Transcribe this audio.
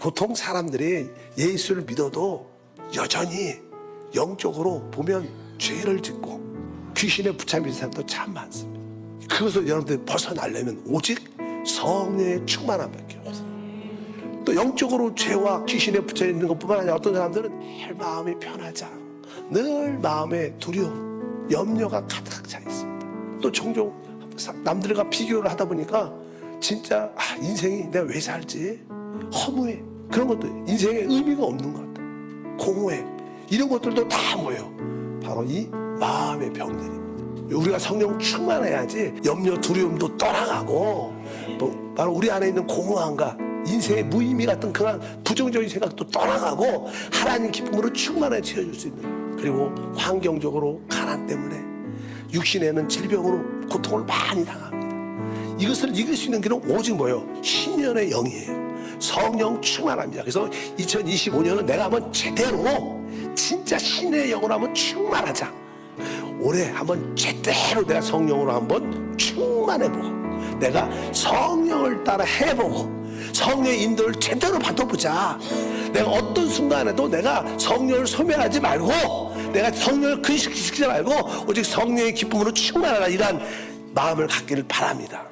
보통 사람들이 예수를 믿어도 여전히 영적으로 보면 죄를 짓고 귀신에 붙잡힌 사람도 참 많습니다. 그것을 여러분들이 벗어나려면 오직 성령의 충만함밖에 없어요. 또 영적으로 죄와 귀신에 붙여 있는 것뿐만 아니라 어떤 사람들은 늘 마음이 편하지 않고 늘 마음에 두려움, 염려가 가득 차 있습니다. 또 종종 사- 남들과 비교를 하다 보니까 진짜 아, 인생이 내가 왜 살지? 허무해. 그런 것도 인생에 의미가 없는 것 같아. 공허해. 이런 것들도 다 뭐예요? 바로 이 마음의 병들입니다. 우리가 성령 충만해야지 염려, 두려움도 떠나가고 또 바로 우리 안에 있는 공허함과 인생의 무의미 같은 그런 부정적인 생각도 떠나가고 하나님 기쁨으로 충만해 채워줄 수 있는 그리고 환경적으로 가난 때문에 육신에는 질병으로 고통을 많이 당합니다. 이것을 이길 수 있는 길은 오직 뭐예요? 신년의 영이에요. 성령 충만합니다. 그래서 2025년은 내가 한번 제대로 진짜 신의 영으로 한번 충만하자. 올해 한번 제대로 내가 성령으로 한번 충만해보고 내가 성령을 따라 해보고 성령의 인도를 제대로 받아보자. 내가 어떤 순간에도 내가 성령을 소멸하지 말고 내가 성령을 근식시키지 말고 오직 성령의 기쁨으로 충만하라 이러한 마음을 갖기를 바랍니다.